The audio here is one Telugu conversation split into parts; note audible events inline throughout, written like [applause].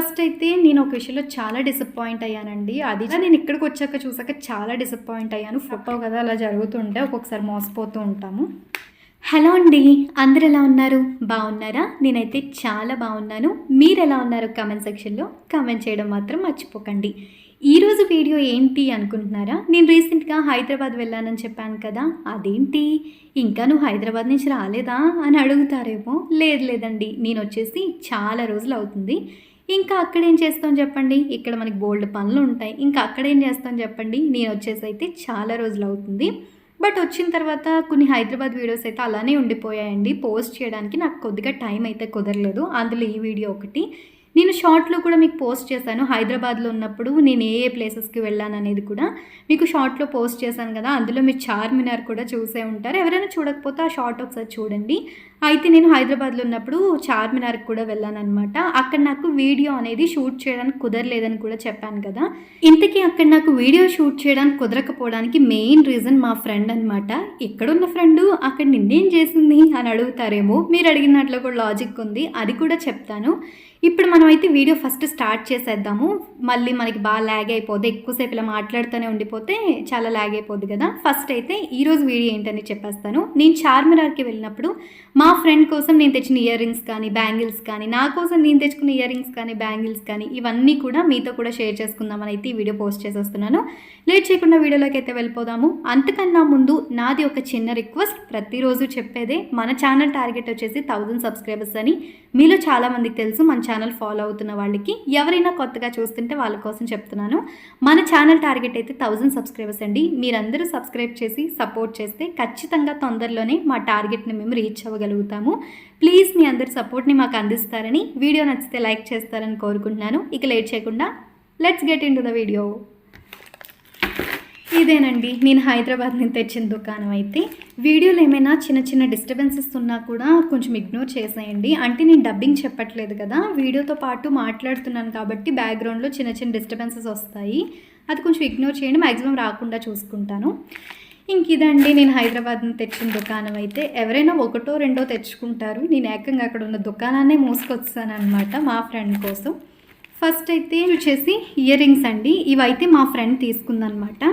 ఫస్ట్ అయితే నేను ఒక విషయంలో చాలా డిసప్పాయింట్ అయ్యానండి. అది నేను ఇక్కడికి వచ్చాక చూసాక చాలా డిసప్పాయింట్ అయ్యాను. ఫోటో కదా అలా జరుగుతుంటే ఒక్కొక్కసారి మోసపోతూ ఉంటాము. హలో అండి అందరు ఎలా ఉన్నారు? బాగున్నారా? నేనైతే చాలా బాగున్నాను. మీరు ఎలా ఉన్నారు? కామెంట్ సెక్షన్లో కామెంట్ చేయడం మాత్రం మర్చిపోకండి. ఈరోజు వీడియో ఏంటి అనుకుంటున్నారా? నేను రీసెంట్గా హైదరాబాద్ వెళ్ళానని చెప్పాను కదా అదేంటి? ఇంకా నువ్వు హైదరాబాద్ నుంచి రాలేదా? అని అడుగుతారేమో? లేదు లేదండి నేను వచ్చేసి చాలా రోజులు అవుతుంది. ఇంకా అక్కడ ఏం చేస్తాం చెప్పండి? ఇక్కడ మనకి బోల్డ్ పనులు ఉంటాయి. ఇంకా అక్కడ ఏం చేస్తాం చెప్పండి? నేను వచ్చేసి అయితే చాలా రోజులు అవుతుంది. బట్ వచ్చిన తర్వాత కొన్ని హైదరాబాద్ వీడియోస్ అయితే అలానే ఉండిపోయాయండి. పోస్ట్ చేయడానికి నాకు కొద్దిగా టైం అయితే కుదరలేదు. అందులో ఈ వీడియో ఒకటి. నేను షార్ట్లో కూడా మీకు పోస్ట్ చేశాను. హైదరాబాద్లో ఉన్నప్పుడు నేను ఏ ఏ ప్లేసెస్కి వెళ్ళాను అనేది కూడా మీకు షార్ట్లో పోస్ట్ చేశాను కదా. అందులో మీరు చార్మినార్ కూడా చూసే ఉంటారు. ఎవరైనా చూడకపోతే ఆ షార్ట్ ఒకసారి చూడండి. అయితే నేను హైదరాబాద్లో ఉన్నప్పుడు చార్మినార్కి కూడా వెళ్ళాను అనమాట అక్కడ నాకు వీడియో అనేది షూట్ చేయడానికి కుదరలేదని కూడా చెప్పాను కదా. ఇంతకీ అక్కడ నాకు వీడియో షూట్ చేయడానికి కుదరకపోవడానికి మెయిన్ రీజన్ మా ఫ్రెండ్ అనమాట ఎక్కడున్న ఫ్రెండ్? అక్కడ నిన్నేం చేసింది? అని అడుగుతారేమో. మీరు అడిగినట్లు కూడా లాజిక్ ఉంది. అది కూడా చెప్తాను. ఇప్పుడు మనం అయితే వీడియో ఫస్ట్ స్టార్ట్ చేసేద్దాము. మళ్ళీ మనకి బాగా ల్యాగ్ అయిపోద్ది. ఎక్కువసేపు ఇలా మాట్లాడుతూనే ఉండిపోతే చాలా ల్యాగ్ అయిపోద్ది కదా. ఫస్ట్ అయితే ఈరోజు వీడియో ఏంటని చెప్పేస్తాను. నేను చార్మినార్కి వెళ్ళినప్పుడు మా ఫ్రెండ్ కోసం నేను తెచ్చిన ఇయర్ రింగ్స్ కానీ బ్యాంగిల్స్ కానీ నా కోసం నేను తెచ్చుకున్న ఇయర్ రింగ్స్ కానీ బ్యాంగిల్స్ కానీ ఇవన్నీ కూడా మీతో కూడా షేర్ చేసుకుందామని అయితే ఈ వీడియో పోస్ట్ చేసేస్తున్నాను. లేట్ చేయకుండా వీడియోలోకి అయితే వెళ్ళిపోదాము. అంతకన్నా ముందు నాది ఒక చిన్న రిక్వెస్ట్ ప్రతిరోజు చెప్పేదే మన ఛానల్ టార్గెట్ వచ్చేసి థౌజండ్ సబ్స్క్రైబర్స్ అని. మీలో చాలామందికి తెలుసు. మన ఛానల్ ఫాలో అవుతున్న వాళ్ళకి ఎవరైనా కొత్తగా చూస్తుంటే వాళ్ళ కోసం చెప్తున్నాను. మన ఛానల్ టార్గెట్ అయితే థౌజండ్ సబ్స్క్రైబర్స్ అండి. మీరందరూ సబ్స్క్రైబ్ చేసి సపోర్ట్ చేస్తే ఖచ్చితంగా తొందరలోనే మా టార్గెట్ని మేము రీచ్ అవ్వగలుగుతాము. ప్లీజ్ మీ అందరి సపోర్ట్ని మాకు అందిస్తారని వీడియో నచ్చితే లైక్ చేస్తారని కోరుకుంటున్నాను. ఇక లేట్ చేయకుండా let's get into the video ఇదేనండి. నేను హైదరాబాద్ నుంచి తెచ్చిన దుకాణం అయితే. వీడియోలు ఏమైనా చిన్న చిన్న డిస్టర్బెన్సెస్ ఉన్నా కూడా కొంచెం ఇగ్నోర్ చేసేయండి. అంటే నేను డబ్బింగ్ చెప్పట్లేదు కదా. వీడియోతో పాటు మాట్లాడుతున్నాను కాబట్టి బ్యాక్గ్రౌండ్లో చిన్న చిన్న డిస్టర్బెన్సెస్ వస్తాయి. అది కొంచెం ఇగ్నోర్ చేయండి. మ్యాక్సిమం రాకుండా చూసుకుంటాను. ఇంక ఇదండి. నేను హైదరాబాద్ నుంచి తెచ్చిన దుకాణం అయితే. ఎవరైనా ఒకటో రెండో తెచ్చుకుంటారు. నేను ఏకంగా అక్కడ ఉన్న దుకాణాన్నే మూసుకొచ్చాను అనమాట మా ఫ్రెండ్ కోసం. ఫస్ట్ అయితే వచ్చేసి ఇయర్ రింగ్స్ అండి. ఇవైతే మా ఫ్రెండ్ తీసుకుందనమాట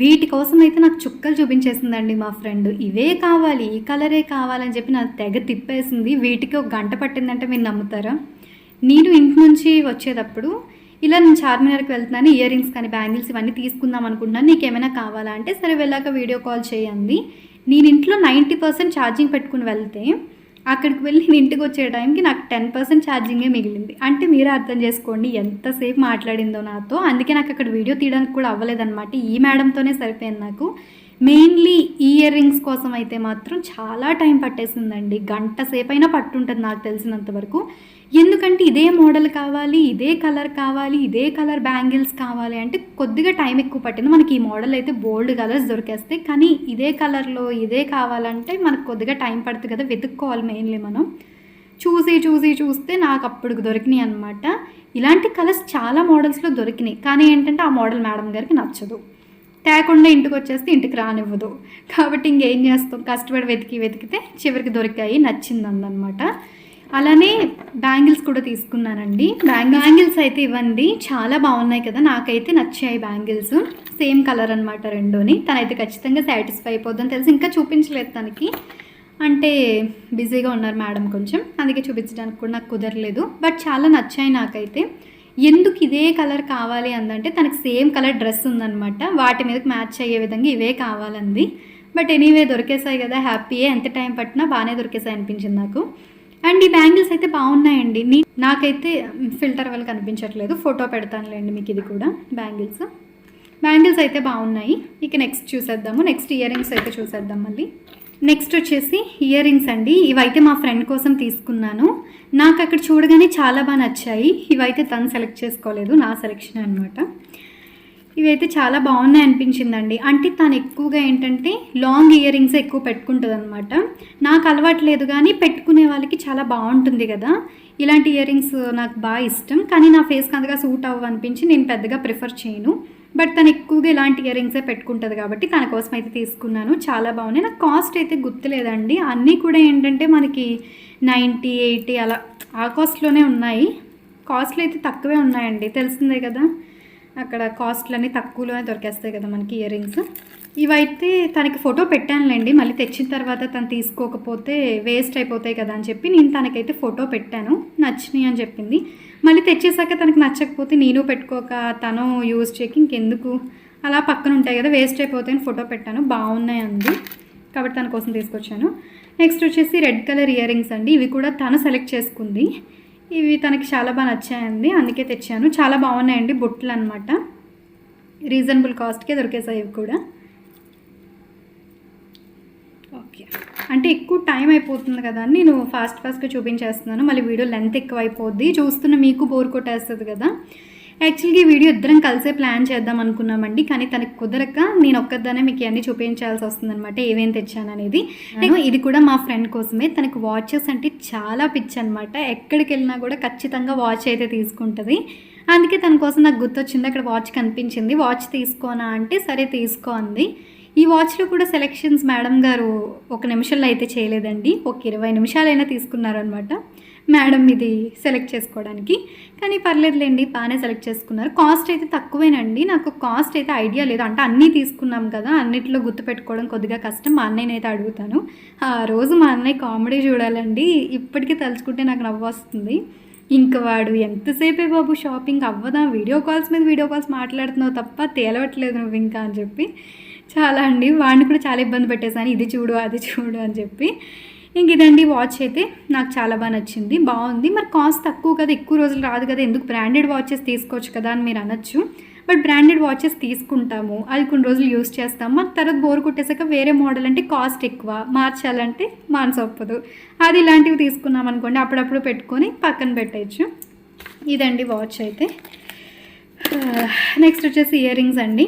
వీటి కోసం అయితే నాకు చుక్కలు చూపించేసిందండి మా ఫ్రెండ్. ఇవే కావాలి ఈ కలరే కావాలని చెప్పి నాకు తెగ తిప్పేసింది. వీటికి ఒక గంట పట్టిందంటే మీరు నమ్ముతారా? నేను ఇంటి నుంచి వచ్చేటప్పుడు ఇలా నేను చార్మినార్కి వెళ్తున్నాను ఇయర్ రింగ్స్ కానీ బ్యాంగిల్స్ ఇవన్నీ తీసుకుందాం అనుకుంటున్నాను నీకు ఏమైనా కావాలా? అంటే సరే వెళ్ళాక వీడియో కాల్ చేయండి. నేను ఇంట్లో నైంటీ పర్సెంట్ ఛార్జింగ్ పెట్టుకుని వెళ్తే అక్కడికి వెళ్ళి నేను ఇంటికి వచ్చే టైంకి నాకు టెన్ పర్సెంట్ ఛార్జింగే మిగిలింది. అంటే మీరే అర్థం చేసుకోండి ఎంతసేపు మాట్లాడిందో నాతో. అందుకే నాకు అక్కడ వీడియో తీయడానికి కూడా అవ్వలేదన్నమాట. ఈ మేడంతోనే సరిపోయింది నాకు. మెయిన్లీ ఇయర్ రింగ్స్ కోసం అయితే మాత్రం చాలా టైం పట్టేసిందండి. గంట సేపు అయినా పట్టుంటుంది నాకు తెలిసినంత వరకు. ఎందుకంటే ఇదే మోడల్ కావాలి ఇదే కలర్ కావాలి ఇదే కలర్ బ్యాంగిల్స్ కావాలి అంటే కొద్దిగా టైం ఎక్కువ పట్టింది. మనకి ఈ మోడల్ అయితే బోల్డ్ కలర్స్ దొరికేస్తాయి. కానీ ఇదే కలర్లో ఇదే కావాలంటే మనకు కొద్దిగా టైం పడుతుంది కదా వెతుక్కోవాలి మెయిన్లీ మనం. చూసి చూసి చూస్తే నాకు అప్పుడు దొరికినాయి అనమాట ఇలాంటి కలర్స్ చాలా మోడల్స్లో దొరికినాయి. కానీ ఏంటంటే ఆ మోడల్ మేడం గారికి నచ్చదు. తేకుండా ఇంటికి వచ్చేస్తే ఇంటికి రానివ్వదు. కాబట్టి ఇంకేం చేస్తాం? కష్టపడి వెతికి వెతికితే చివరికి దొరికాయి నచ్చింది అందనమాట అలానే బ్యాంగిల్స్ కూడా తీసుకున్నానండి. బ్యాంగిల్స్? అయితే ఇవ్వండి. చాలా బాగున్నాయి కదా. నాకైతే నచ్చాయి బ్యాంగిల్స్. సేమ్ కలర్ అనమాట రెండుని. తనైతే ఖచ్చితంగా సాటిస్ఫై అయిపోద్దని తెలిసి ఇంకా చూపించలేదు తనకి. అంటే బిజీగా ఉన్నారు మేడం కొంచెం. అందుకే చూపించడానికి కూడా నాకు కుదరలేదు. బట్ చాలా నచ్చాయి నాకైతే. ఎందుకు ఇదే కలర్ కావాలి అందంటే తనకి సేమ్ కలర్ డ్రెస్ ఉందన్నమాట. వాటి మీదకి మ్యాచ్ అయ్యే విధంగా ఇవే కావాలంది. బట్ ఎనీవే దొరికేసాయి కదా. హ్యాపీయే. ఎంత టైం పట్టినా బాగానే దొరికేసాయి అనిపించింది నాకు. అండ్ ఈ బ్యాంగిల్స్ అయితే బాగున్నాయండి. నీ నాకైతే ఫిల్టర్ వల్ల కనిపించట్లేదు. ఫోటో పెడతానులేండి మీకు ఇది కూడా బ్యాంగిల్స్. బ్యాంగిల్స్ అయితే బాగున్నాయి. ఇక నెక్స్ట్ చూసేద్దాము. నెక్స్ట్ ఇయర్ రింగ్స్ అయితే చూసేద్దాం మళ్ళీ. నెక్స్ట్ వచ్చేసి ఇయర్ రింగ్స్ అండి. ఇవైతే మా ఫ్రెండ్ కోసం తీసుకున్నాను. నాకు అక్కడ చూడగానే చాలా బాగా నచ్చాయి. ఇవైతే తను సెలెక్ట్ చేసుకోలేదు నా సెలెక్షన్ అనమాట ఇవైతే చాలా బాగున్నాయి అనిపించిందండి. అంటే తను ఎక్కువగా ఏంటంటే లాంగ్ ఇయర్ రింగ్స్ ఎక్కువ పెట్టుకుంటుంది అనమాట నాకు అలవాట్లేదు కానీ పెట్టుకునే వాళ్ళకి చాలా బాగుంటుంది కదా. ఇలాంటి ఇయర్ రింగ్స్ నాకు బాగా ఇష్టం. కానీ నా ఫేస్కి అంతగా సూట్ అవ్వ అనిపించి నేను పెద్దగా ప్రిఫర్ చేయను. బట్ తను ఎక్కువగా ఇలాంటి ఇయర్ రింగ్సే పెట్టుకుంటుంది కాబట్టి తన కోసం అయితే తీసుకున్నాను. చాలా బాగున్నాయి. నాకు కాస్ట్ అయితే గుర్తులేదండి. అన్నీ కూడా ఏంటంటే మనకి నైంటీ ఎయిటీ అలా ఆ కాస్ట్లోనే ఉన్నాయి. కాస్ట్లు అయితే తక్కువే ఉన్నాయండి. తెలిసిందే కదా. అక్కడ కాస్ట్లు అన్నీ తక్కువలోనే దొరికేస్తాయి కదా మనకి ఇయర్ రింగ్స్ ఇవైతే తనకి ఫోటో పెట్టానులేండి మళ్ళీ తెచ్చిన తర్వాత తను తీసుకోకపోతే వేస్ట్ అయిపోతాయి కదా అని చెప్పి నేను తనకైతే ఫోటో పెట్టాను నచ్చినాయి అని చెప్పింది. మళ్ళీ తెచ్చేసాక తనకి నచ్చకపోతే నేను పెట్టుకోక తను యూజ్ చేయక ఇంకెందుకు? అలా పక్కన ఉంటాయి కదా వేస్ట్ అయిపోతాయని ఫోటో పెట్టాను బాగున్నాయి అంది. కాబట్టి తన కోసం తీసుకొచ్చాను. నెక్స్ట్ వచ్చేసి రెడ్ కలర్ ఇయర్ రింగ్స్ అండి ఇవి కూడా తను సెలెక్ట్ చేసుకుంది. ఇవి తనకి చాలా బాగా నచ్చాయండి. అందుకే తెచ్చాను. చాలా బాగున్నాయండి బుట్టలు అనమాట రీజనబుల్ కాస్ట్కే దొరికేసాయి ఇవి కూడా. ఓకే. అంటే ఎక్కువ టైం అయిపోతుంది కదా అని నేను ఫాస్ట్ ఫాస్ట్గా చూపించేస్తున్నాను. మళ్ళీ వీడియో లెంత్ ఎక్కువ అయిపోద్ది చూస్తున్న మీకు బోర్ కొట్టేస్తుంది కదా. యాక్చువల్గా ఈ వీడియో ఇద్దరం కలిసే ప్లాన్ చేద్దాం అనుకున్నామండి కానీ తనకి కుదరక నేను ఒక్కదానే మీకు అన్ని చూపించాల్సి వస్తుంది అనమాట ఏమేమి తెచ్చాను అనేది. నేను ఇది కూడా మా ఫ్రెండ్ కోసమే తనకు వాచెస్ అంటే చాలా పిచ్చి అనమాట ఎక్కడికి వెళ్ళినా కూడా ఖచ్చితంగా వాచ్ అయితే తీసుకుంటుంది. అందుకే తన కోసం నాకు గుర్తొచ్చింది అక్కడ వాచ్ కనిపించింది వాచ్ తీసుకోనా అంటే సరే తీసుకో అంది. ఈ వాచ్లో కూడా సెలెక్షన్స్ మేడం గారు ఒక నిమిషంలో అయితే చేయలేదండి ఒక ఇరవై నిమిషాలైనా తీసుకున్నారనమాట మేడం ఇది సెలెక్ట్ చేసుకోవడానికి. కానీ పర్లేదులేండి బాగానే సెలెక్ట్ చేసుకున్నారు. కాస్ట్ అయితే తక్కువేనండి. నాకు కాస్ట్ అయితే ఐడియా లేదు. అంటే అన్నీ తీసుకున్నాం కదా అన్నిట్లో గుర్తుపెట్టుకోవడం కొద్దిగా కష్టం. మా అన్నయ్యనైతే అడుగుతాను. ఆ రోజు మా అన్నయ్య కామెడీ చూడాలండి. ఇప్పటికీ తలుచుకుంటే నాకు నవ్వు వస్తుంది. ఇంక వాడు ఎంతసేపే బాబు షాపింగ్ అవ్వదా? వీడియో కాల్స్ మీద వీడియో కాల్స్ మాట్లాడుతున్నావు తప్ప తేలవట్లేదు నువ్వు ఇంకా అని చెప్పి. చాలా అండి. వాడిని కూడా చాలా ఇబ్బంది పెట్టేశాను. ఇది చూడు అది చూడు అని చెప్పి. ఇంక ఇదండి వాచ్ అయితే. నాకు చాలా బాగా నచ్చింది. బాగుంది. మరి కాస్ట్ తక్కువ కదా ఎక్కువ రోజులు రాదు కదా ఎందుకు బ్రాండెడ్ వాచెస్ తీసుకోవచ్చు కదా అని మీరు అనొచ్చు. బట్ బ్రాండెడ్ వాచెస్ తీసుకుంటాము. అది కొన్ని రోజులు యూస్ చేస్తాము మాకు తర్వాత బోర్ కొట్టేసాక వేరే మోడల్ అంటే కాస్ట్ ఎక్కువ. మార్చాలంటే మానసొప్పదు అది ఇలాంటివి తీసుకున్నాం అనుకోండి అప్పుడప్పుడు పెట్టుకొని పక్కన పెట్టచ్చు. ఇదండి వాచ్ అయితే. [sighs] నెక్స్ట్ వచ్చేసి ఇయర్ రింగ్స్ అండి.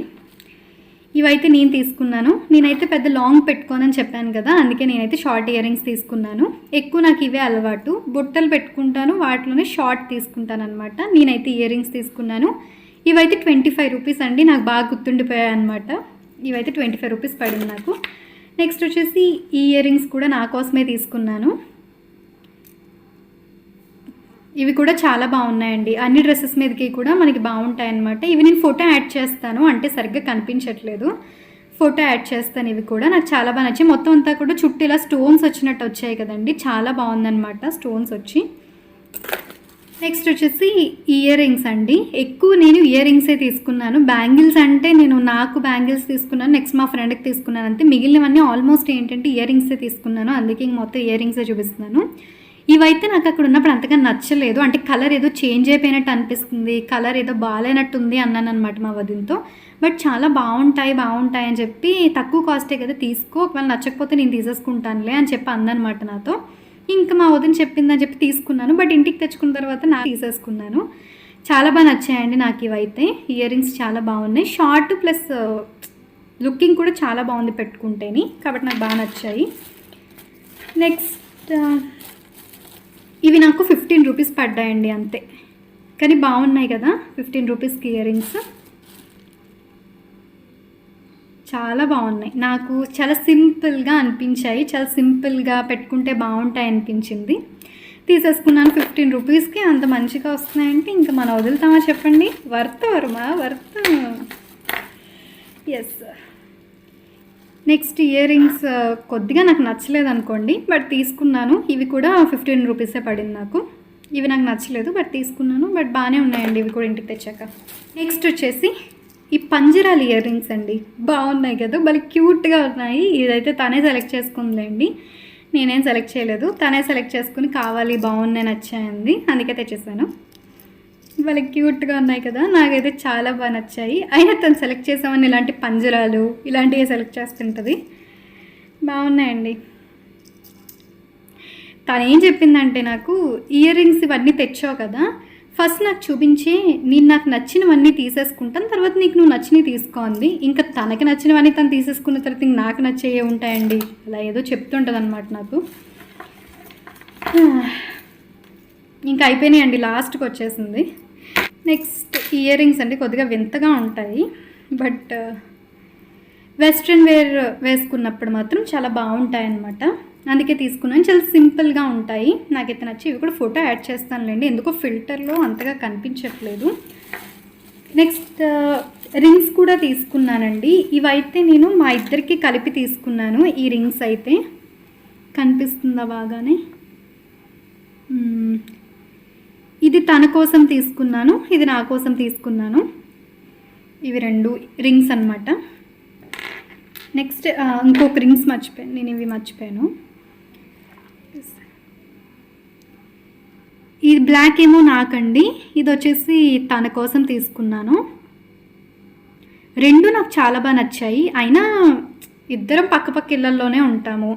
ఇవైతే నేను తీసుకున్నాను. నేనైతే పెద్ద లాంగ్ పెట్టుకోనని చెప్పాను కదా అందుకే నేనైతే షార్ట్ ఇయర్ రింగ్స్ తీసుకున్నాను. ఎక్కువ నాకు ఇవే అలవాటు. బుట్టలు పెట్టుకుంటాను వాటిలోనే షార్ట్ తీసుకుంటాను అనమాట నేనైతే ఇయర్ రింగ్స్ తీసుకున్నాను. ఇవైతే ట్వంటీ ఫైవ్ రూపీస్ అండి నాకు బాగా గుర్తుండిపోయాయి అనమాట ఇవైతే ట్వంటీ ఫైవ్ రూపీస్ పడింది నాకు. నెక్స్ట్ వచ్చేసి ఈ ఇయర్ రింగ్స్ కూడా నా కోసమే తీసుకున్నాను. ఇవి కూడా చాలా బాగున్నాయండి. అన్ని డ్రెస్సెస్ మీదకి కూడా మనకి బాగుంటాయి అన్నమాట ఇవి నేను ఫోటో యాడ్ చేస్తాను. అంటే సరిగ్గా కనిపించట్లేదు. ఫోటో యాడ్ చేస్తాను ఇవి కూడా. నాకు చాలా బాగా నచ్చాయి. మొత్తం అంతా కూడా చుట్టూ ఇలా స్టోన్స్ వచ్చినట్టు వచ్చాయి కదండి. చాలా బాగుందన్నమాట స్టోన్స్ వచ్చి. నెక్స్ట్ వచ్చేసి ఇయర్ రింగ్స్ అండి. ఎక్కువ నేను ఇయర్ రింగ్సే తీసుకున్నాను. బ్యాంగిల్స్ అంటే నేను నాకు బ్యాంగిల్స్ తీసుకున్నాను. నెక్స్ట్ మా ఫ్రెండ్కి తీసుకున్నాను అంతే. మిగిలినవన్నీ ఆల్మోస్ట్ ఏంటంటే ఇయర్ రింగ్సే తీసుకున్నాను. అందుకే ఇంక మొత్తం ఇయర్ రింగ్సే చూపిస్తున్నాను. ఇవైతే నాకు అక్కడ ఉన్నప్పుడు అంతగా నచ్చలేదు. అంటే కలర్ ఏదో చేంజ్ అయిపోయినట్టు అనిపిస్తుంది. కలర్ ఏదో బాగాలేనట్టుంది అన్నాను అనమాట మా వదినతో. బట్ చాలా బాగుంటాయి బాగుంటాయి అని చెప్పి తక్కువ కాస్టే కదా తీసుకో. ఒకవేళ నచ్చకపోతే నేను తీసేసుకుంటానులే అని చెప్పి అందనమాట నాతో. ఇంకా మా వదిన చెప్పిందని చెప్పి తీసుకున్నాను. బట్ ఇంటికి తెచ్చుకున్న తర్వాత నాకు తీసేసుకున్నాను. చాలా బాగా నచ్చాయండి నాకు ఇవైతే. ఇయర్ రింగ్స్ చాలా బాగున్నాయి. షార్ట్ ప్లస్ లుకింగ్ కూడా చాలా బాగుంది పెట్టుకుంటేని. కాబట్టి నాకు బాగా నచ్చాయి. నెక్స్ట్ ఇవి నాకు ఫిఫ్టీన్ రూపీస్ పడ్డాయండి అంతే. కానీ బాగున్నాయి కదా ఫిఫ్టీన్ రూపీస్కి ఇయర్ రింగ్స్ చాలా బాగున్నాయి. నాకు చాలా సింపుల్గా అనిపించాయి. చాలా సింపుల్గా పెట్టుకుంటే బాగుంటాయి అనిపించింది. తీసేసుకున్నాను ఫిఫ్టీన్ రూపీస్కి అంత మంచిగా వస్తున్నాయంటే ఇంకా మనం వదులుతామా చెప్పండి? Worth. Varma worth yes next year rings కొద్దిగా నాకు నచ్చలేదు అనుకోండి బట్ తీసుకున్నాను. ఇవి కూడా ఫిఫ్టీన్ రూపీసే పడింది నాకు. ఇవి నాకు నచ్చలేదు బట్ తీసుకున్నాను. బట్ బాగానే ఉన్నాయండి ఇవి కూడా ఇంటికి తెచ్చాక. నెక్స్ట్ వచ్చేసి ఈ పంజరాలు ఇయర్ రింగ్స్ అండి. బాగున్నాయి కదా భలే క్యూట్గా ఉన్నాయి. ఇదైతే తనే సెలెక్ట్ చేసుకుందిలేండి. నేనేం సెలెక్ట్ చేయలేదు. తనే సెలెక్ట్ చేసుకుని కావాలి బాగున్నాయి నచ్చాయండి. అందుకే తెచ్చేసాను. వాళ్ళ క్యూట్గా ఉన్నాయి కదా నాకైతే చాలా బాగా నచ్చాయి. అయినా తను సెలెక్ట్ చేసామని ఇలాంటి పంజరాలు ఇలాంటివి సెలెక్ట్ చేస్తుంటుంది. బాగున్నాయండి. తను ఏం చెప్పిందంటే నాకు ఇయర్ రింగ్స్ ఇవన్నీ తెచ్చావు కదా ఫస్ట్ నాకు చూపించి నేను నాకు నచ్చినవన్నీ తీసేసుకుంటాను తర్వాత నీకు నువ్వు నచ్చినవి తీసుకోండి ఇంకా తనకి నచ్చినవన్నీ తను తీసేసుకున్న తర్వాత ఇంక నాకు నచ్చేవి ఉంటాయండి. అలా ఏదో చెప్తుంటుంది అనమాట నాకు. [sighs] ఇంకా అయిపోయినాయండి లాస్ట్కి వచ్చేసింది. నెక్స్ట్ ఇయర్ రింగ్స్ అంటే కొద్దిగా వింతగా ఉంటాయి. బట్ uh, వెస్ట్రన్ వేర్ వేసుకున్నప్పుడు మాత్రం చాలా బాగుంటాయి అన్నమాట అందుకే తీసుకున్నాను. చాలా సింపుల్గా ఉంటాయి. నాకైతే నచ్చి ఇవి కూడా ఫోటో యాడ్ చేస్తానులేండి. ఎందుకో ఫిల్టర్లో అంతగా కనిపించట్లేదు. నెక్స్ట్ uh, రింగ్స్ కూడా తీసుకున్నానండి. ఇవైతే నేను మా ఇద్దరికి కలిపి తీసుకున్నాను. ఈ రింగ్స్ అయితే. కనిపిస్తుందా బాగానే మ్మ్. ఇది తన కోసం తీసుకున్నాను ఇది నా కోసం తీసుకున్నాను. ఇవి రెండు రింగ్స్ అన్నమాట. నెక్స్ట్ ఇంకొక రింగ్స్ మర్చిపోయాను నేను ఇవి మర్చిపోయాను. ఇది బ్లాక్ ఏమో నాకండి ఇది వచ్చేసి తన కోసం తీసుకున్నాను. రెండు నాకు చాలా బాగా నచ్చాయి అయినా ఇద్దరం పక్క పక్క ఇళ్ళల్లోనే ఉంటాము.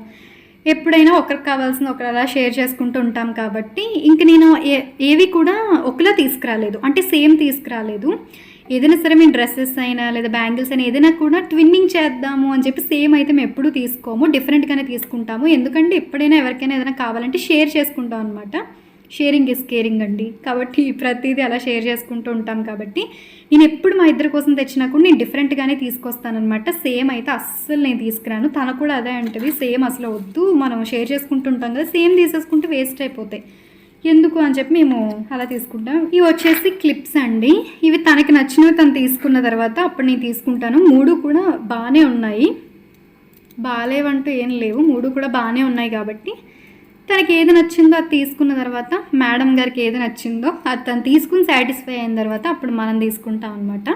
ఎప్పుడైనా ఒకరికి కావాల్సిన ఒకరు అలా షేర్ చేసుకుంటూ ఉంటాం కాబట్టి ఇంక నేను ఏ ఏవి కూడా ఒకలా తీసుకురాలేదు. అంటే సేమ్ తీసుకురాలేదు. ఏదైనా సరే మేము డ్రెస్సెస్ అయినా లేదా బ్యాంగిల్స్ అయినా ఏదైనా కూడా ట్విన్నింగ్ చేద్దాము అని చెప్పి సేమ్ అయితే మేము ఎప్పుడూ తీసుకోము. డిఫరెంట్గానే తీసుకుంటాము. ఎందుకంటే ఎప్పుడైనా ఎవరికైనా ఏదైనా కావాలంటే షేర్ చేసుకుంటాం అనమాట షేరింగ్ ఇస్ కేరింగ్ అండి. కాబట్టి ప్రతిదీ అలా షేర్ చేసుకుంటూ ఉంటాం కాబట్టి నేను ఎప్పుడు మా ఇద్దరి కోసం తెచ్చినా కూడా నేను డిఫరెంట్గానే తీసుకొస్తానమాట సేమ్ అయితే అస్సలు నేను తీసుకురాను. తన కూడా అదే అంటది. సేమ్ అసలు వద్దు. మనం షేర్ చేసుకుంటుంటాం కదా. సేమ్ తీసేసుకుంటే వేస్ట్ అయిపోతాయి. ఎందుకు అని చెప్పి మేము అలా తీసుకుంటాం. ఇవి వచ్చేసి క్లిప్స్ అండి. ఇవి తనకి నచ్చినవి తను తీసుకున్న తర్వాత అప్పుడు నేను తీసుకుంటాను. మూడు కూడా బాగానే ఉన్నాయి. బాగాలేవంటూ ఏం లేవు. మూడు కూడా బాగానే ఉన్నాయి కాబట్టి తనకి ఏది నచ్చిందో అది తీసుకున్న తర్వాత మేడం గారికి ఏది నచ్చిందో అది తను తీసుకుని సాటిస్ఫై అయిన తర్వాత అప్పుడు మనం తీసుకుంటాం అనమాట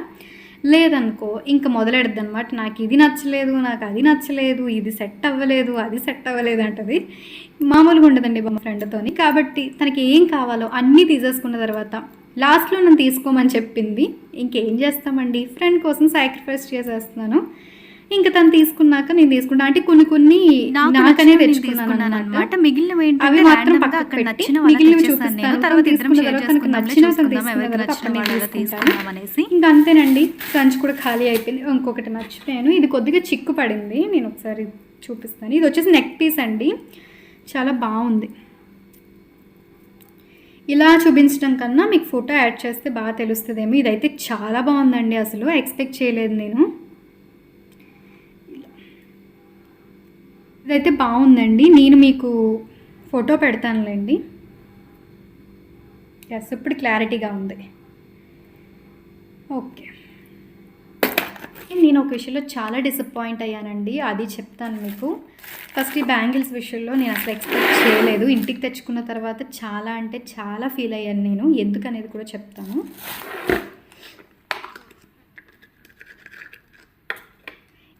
లేదనుకో ఇంకా మొదలెడద్దు అనమాట నాకు ఇది నచ్చలేదు నాకు అది నచ్చలేదు ఇది సెట్ అవ్వలేదు అది సెట్ అవ్వలేదు అంటది. మామూలుగా ఉండదండి మా ఫ్రెండ్తోని కాబట్టి తనకి ఏం కావాలో అన్నీ తీసేసుకున్న తర్వాత లాస్ట్లో నన్ను తీసుకోమని చెప్పింది. ఇంకేం చేస్తామండి? ఫ్రెండ్ కోసం సాక్రిఫైస్ చేసేస్తున్నాను. ఇంకా తను తీసుకున్నాక నేను తీసుకుంటా అంటే కొన్ని కొన్ని నాకనే తెచ్చుకున్నాను అనమాట మిగిలిన అవి మాత్రం పక్కకు పెట్టి మిగిలినవి చూపిస్తాను. తర్వాత తీసుకున్న తర్వాత నచ్చిన తీసుకున్న అనేసి. ఇంకా అంతేనండి సంచి కూడా ఖాళీ అయిపోయింది. ఇంకొకటి మర్చిపోయాను. ఇది కొద్దిగా చిక్కు పడింది నేను ఒకసారి చూపిస్తాను. ఇది వచ్చేసి నెక్ పీస్ అండి. చాలా బాగుంది. ఇలా చూపించడం కన్నా మీకు ఫోటో యాడ్ చేస్తే బాగా తెలుస్తుందేమో. ఇదైతే చాలా బాగుందండి అసలు. ఎక్స్పెక్ట్ చేయలేదు నేను. ఇదైతే బాగుందండి. నేను మీకు ఫోటో పెడతానులేండి. ఎస్ ఇప్పుడు క్లారిటీగా ఉంది. ఓకే నేను ఒక విషయంలో చాలా డిసప్పాయింట్ అయ్యానండి. అది చెప్తాను మీకు. ఫస్ట్ ఈ బ్యాంగిల్స్ విషయంలో నేను అసలు ఎక్స్పెక్ట్ చేయలేదు. ఇంటికి తెచ్చుకున్న తర్వాత చాలా అంటే చాలా ఫీల్ అయ్యాను నేను. ఎందుకనేది కూడా చెప్తాను.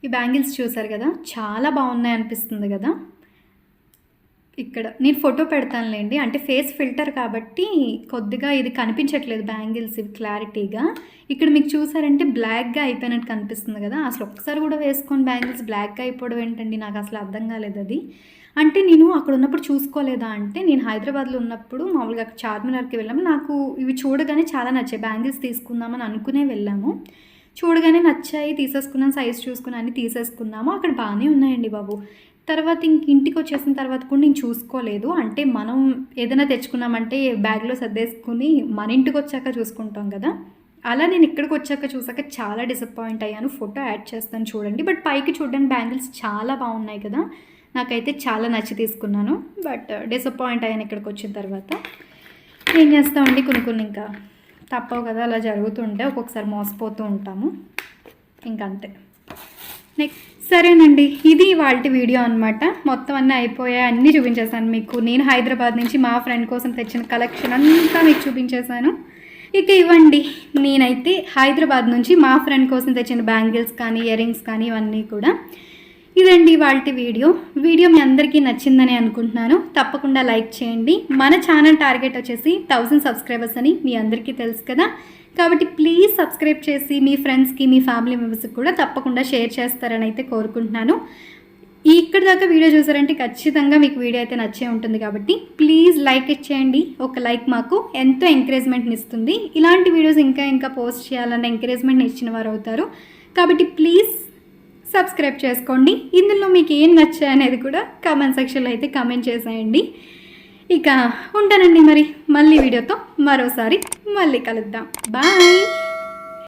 ఈ బ్యాంగిల్స్ చూసారు కదా? చాలా బాగున్నాయి అనిపిస్తుంది కదా? ఇక్కడ నేను ఫోటో పెడతానులేండి. అంటే ఫేస్ ఫిల్టర్ కాబట్టి కొద్దిగా ఇది కనిపించట్లేదు బ్యాంగిల్స్ ఇవి క్లారిటీగా. ఇక్కడ మీకు చూసారంటే బ్లాక్గా అయిపోయినట్టు కనిపిస్తుంది కదా? అసలు ఒక్కసారి కూడా వేసుకొని బ్యాంగిల్స్ బ్లాక్గా అయిపోవడం ఏంటండి? నాకు అసలు అర్థం కాలేదు అది. అంటే నేను అక్కడ ఉన్నప్పుడు చూసుకోలేదా అంటే నేను హైదరాబాద్లో ఉన్నప్పుడు మామూలుగా అక్కడ చార్మినార్కి వెళ్ళాము నాకు ఇవి చూడగానే చాలా నచ్చాయి. బ్యాంగిల్స్ తీసుకుందామని అనుకునే వెళ్ళాము. చూడగానే నచ్చాయి తీసేసుకున్నాను సైజ్ చూసుకున్నాను అని తీసేసుకున్నాము. అక్కడ బాగానే ఉన్నాయండి బాబు. తర్వాత ఇంక ఇంటికి వచ్చేసిన తర్వాత కూడా నేను చూసుకోలేదు. అంటే మనం ఏదైనా తెచ్చుకున్నామంటే బ్యాగ్లో సర్దేసుకుని మన ఇంటికి వచ్చాక చూసుకుంటాం కదా. అలా నేను ఇక్కడికి వచ్చాక చూసాక చాలా డిసప్పాయింట్ అయ్యాను. ఫోటో యాడ్ చేస్తాను చూడండి. బట్ పైకి చూడడానికి బ్యాంగిల్స్ చాలా బాగున్నాయి కదా. నాకైతే చాలా నచ్చి తీసుకున్నాను. బట్ డిసప్పాయింట్ అయ్యాను ఇక్కడికి వచ్చిన తర్వాత. ఏం చేస్తామండి? కొన్ని కొన్ని ఇంకా. తప్పవు కదా అలా జరుగుతుంటే ఒక్కొక్కసారి మోసపోతూ ఉంటాము. ఇంకంతే. నెక్స్ట్ సరేనండి. ఇది వాళ్ళ వీడియో అనమాట మొత్తం అన్నీ అయిపోయాయి అన్నీ చూపించేశాను మీకు. నేను హైదరాబాద్ నుంచి మా ఫ్రెండ్ కోసం తెచ్చిన కలెక్షన్ అంతా మీకు చూపించేశాను. ఇక ఇవ్వండి. నేనైతే హైదరాబాద్ నుంచి మా ఫ్రెండ్ కోసం తెచ్చిన బ్యాంగిల్స్ కానీ ఇయర్ రింగ్స్ కానీ ఇవన్నీ కూడా ఇదండి వాళ్ళ వీడియో. వీడియో మీ అందరికీ నచ్చిందని అనుకుంటున్నాను. తప్పకుండా లైక్ చేయండి. మన ఛానల్ టార్గెట్ వచ్చేసి థౌజండ్ సబ్స్క్రైబర్స్ అని మీ అందరికీ తెలుసు కదా. కాబట్టి ప్లీజ్ సబ్స్క్రైబ్ చేసి మీ ఫ్రెండ్స్కి మీ ఫ్యామిలీ మెంబర్స్కి కూడా తప్పకుండా షేర్ చేస్తారని అయితే కోరుకుంటున్నాను. ఇక్కడ దాకా వీడియో చూసారంటే ఖచ్చితంగా మీకు వీడియో అయితే నచ్చే ఉంటుంది కాబట్టి ప్లీజ్ లైక్ ఇచ్చేయండి ఒక లైక్ మాకు ఎంతో ఎంకరేజ్మెంట్ని ఇస్తుంది. ఇలాంటి వీడియోస్ ఇంకా ఇంకా పోస్ట్ చేయాలన్న ఎంకరేజ్మెంట్ని ఇచ్చిన వారు అవుతారు. కాబట్టి ప్లీజ్ సబ్స్క్రైబ్ చేసుకోండి. ఇందులో మీకు ఏం నచ్చాయి అనేది కూడా కామెంట్ సెక్షన్లో అయితే కామెంట్ చేసేయండి. ఇక ఉంటానండి మరి. మళ్ళీ వీడియోతో మరోసారి మళ్ళీ కలుద్దాం. బాయ్